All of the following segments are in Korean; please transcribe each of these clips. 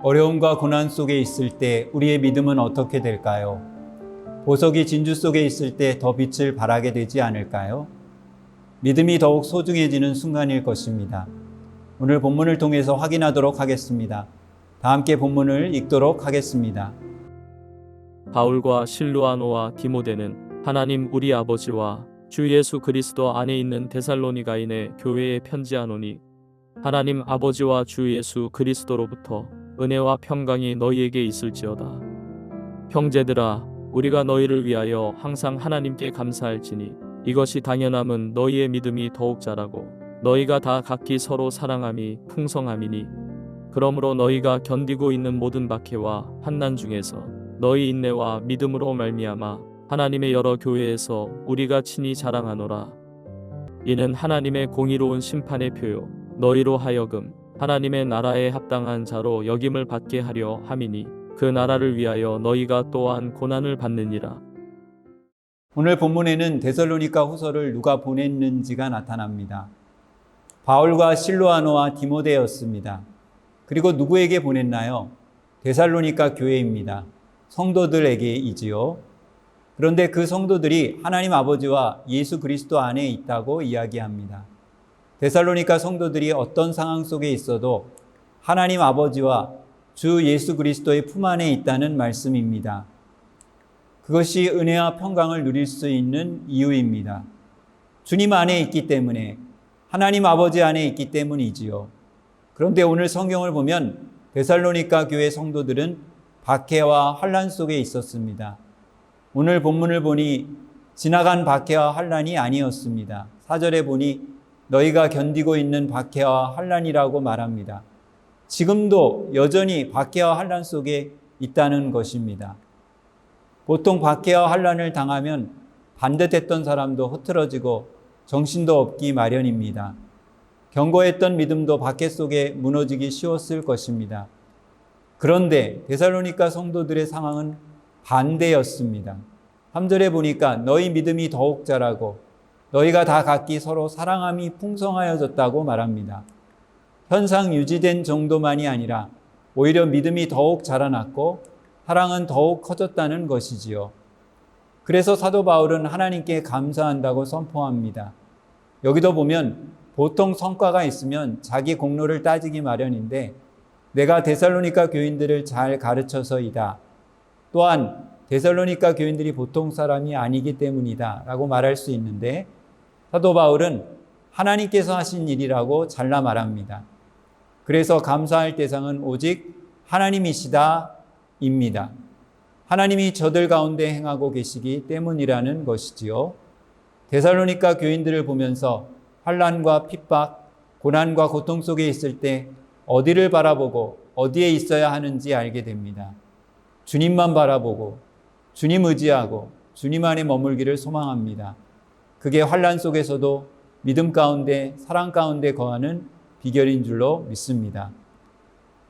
어려움과 고난 속에 있을 때 우리의 믿음은 어떻게 될까요? 보석이 진주 속에 있을 때 더 빛을 발하게 되지 않을까요? 믿음이 더욱 소중해지는 순간일 것입니다. 오늘 본문을 통해서 확인하도록 하겠습니다. 다 함께 본문을 읽도록 하겠습니다. 바울과 실루아노와 디모데는 하나님 우리 아버지와 주 예수 그리스도 안에 있는 데살로니가인의 교회에 편지하노니 하나님 아버지와 주 예수 그리스도로부터 은혜와 평강이 너희에게 있을지어다. 형제들아 우리가 너희를 위하여 항상 하나님께 감사할지니 이것이 당연함은 너희의 믿음이 더욱 자라고 너희가 다 각기 서로 사랑함이 풍성함이니 그러므로 너희가 견디고 있는 모든 박해와 환난 중에서 너희 인내와 믿음으로 말미암아 하나님의 여러 교회에서 우리가 친히 자랑하노라. 이는 하나님의 공의로운 심판의 표요 너희로 하여금 하나님의 나라에 합당한 자로 여김을 받게 하려 함이니 그 나라를 위하여 너희가 또한 고난을 받느니라. 오늘 본문에는 데살로니가 후서를 누가 보냈는지가 나타납니다. 바울과 실로아노와 디모데였습니다. 그리고 누구에게 보냈나요? 데살로니가 교회입니다. 성도들에게이지요. 그런데 그 성도들이 하나님 아버지와 예수 그리스도 안에 있다고 이야기합니다. 데살로니가 성도들이 어떤 상황 속에 있어도 하나님 아버지와 주 예수 그리스도의 품 안에 있다는 말씀입니다. 그것이 은혜와 평강을 누릴 수 있는 이유입니다. 주님 안에 있기 때문에 하나님 아버지 안에 있기 때문이지요. 그런데 오늘 성경을 보면 데살로니가 교회 성도들은 박해와 환란 속에 있었습니다. 오늘 본문을 보니 지나간 박해와 환란이 아니었습니다. 사절에 보니 너희가 견디고 있는 박해와 환란이라고 말합니다. 지금도 여전히 박해와 환란 속에 있다는 것입니다. 보통 박해와 환란을 당하면 반듯했던 사람도 흐트러지고 정신도 없기 마련입니다. 견고했던 믿음도 박해 속에 무너지기 쉬웠을 것입니다. 그런데 데살로니가 성도들의 상황은 반대였습니다. 3절에 보니까 너희 믿음이 더욱 자라고 너희가 다 각기 서로 사랑함이 풍성하여졌다고 말합니다. 현상 유지된 정도만이 아니라 오히려 믿음이 더욱 자라났고 사랑은 더욱 커졌다는 것이지요. 그래서 사도 바울은 하나님께 감사한다고 선포합니다. 여기도 보면 보통 성과가 있으면 자기 공로를 따지기 마련인데 내가 데살로니가 교인들을 잘 가르쳐서이다. 또한 데살로니가 교인들이 보통 사람이 아니기 때문이다. 라고 말할 수 있는데 사도 바울은 하나님께서 하신 일이라고 잘라 말합니다. 그래서 감사할 대상은 오직 하나님이시다. 입니다. 하나님이 저들 가운데 행하고 계시기 때문이라는 것이지요. 데살로니가 교인들을 보면서 환란과 핍박, 고난과 고통 속에 있을 때 어디를 바라보고 어디에 있어야 하는지 알게 됩니다. 주님만 바라보고 주님 의지하고 주님 안에 머물기를 소망합니다. 그게 환란 속에서도 믿음 가운데 사랑 가운데 거하는 비결인 줄로 믿습니다.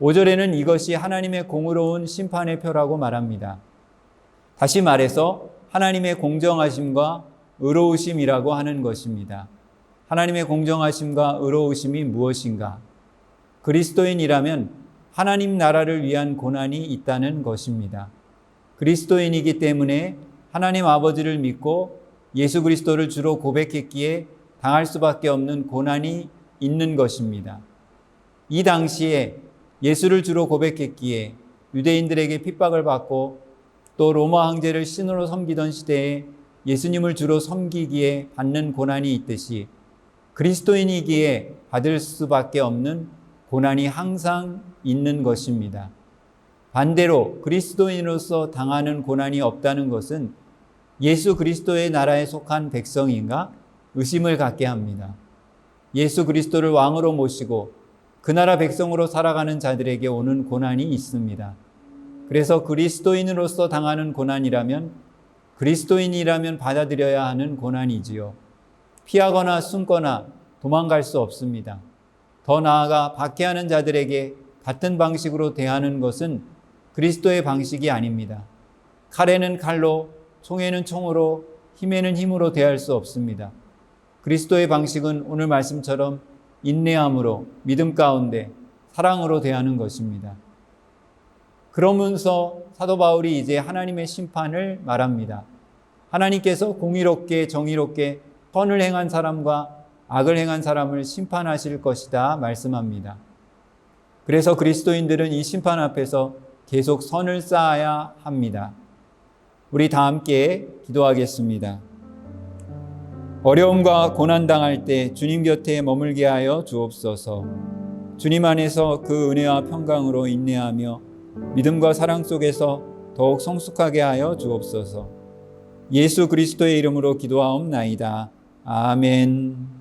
5절에는 이것이 하나님의 공의로운 심판의 표라고 말합니다. 다시 말해서 하나님의 공정하심과 의로우심이라고 하는 것입니다. 하나님의 공정하심과 의로우심이 무엇인가? 그리스도인이라면 하나님 나라를 위한 고난이 있다는 것입니다. 그리스도인이기 때문에 하나님 아버지를 믿고 예수 그리스도를 주로 고백했기에 당할 수밖에 없는 고난이 있는 것입니다. 이 당시에 예수를 주로 고백했기에 유대인들에게 핍박을 받고 또 로마 황제를 신으로 섬기던 시대에 예수님을 주로 섬기기에 받는 고난이 있듯이 그리스도인이기에 받을 수밖에 없는 고난이 항상 있는 것입니다. 반대로 그리스도인으로서 당하는 고난이 없다는 것은 예수 그리스도의 나라에 속한 백성인가 의심을 갖게 합니다. 예수 그리스도를 왕으로 모시고 그 나라 백성으로 살아가는 자들에게 오는 고난이 있습니다. 그래서 그리스도인으로서 당하는 고난이라면 그리스도인이라면 받아들여야 하는 고난이지요. 피하거나 숨거나 도망갈 수 없습니다. 더 나아가 박해하는 자들에게 같은 방식으로 대하는 것은 그리스도의 방식이 아닙니다. 칼에는 칼로, 총에는 총으로, 힘에는 힘으로 대할 수 없습니다. 그리스도의 방식은 오늘 말씀처럼 인내함으로 믿음 가운데 사랑으로 대하는 것입니다. 그러면서 사도 바울이 이제 하나님의 심판을 말합니다. 하나님께서 공의롭게 정의롭게 선을 행한 사람과 악을 행한 사람을 심판하실 것이다 말씀합니다. 그래서 그리스도인들은 이 심판 앞에서 계속 선을 쌓아야 합니다. 우리 다 함께 기도하겠습니다. 어려움과 고난 당할 때 주님 곁에 머물게 하여 주옵소서. 주님 안에서 그 은혜와 평강으로 인내하며 믿음과 사랑 속에서 더욱 성숙하게 하여 주옵소서. 예수 그리스도의 이름으로 기도하옵나이다. 아멘.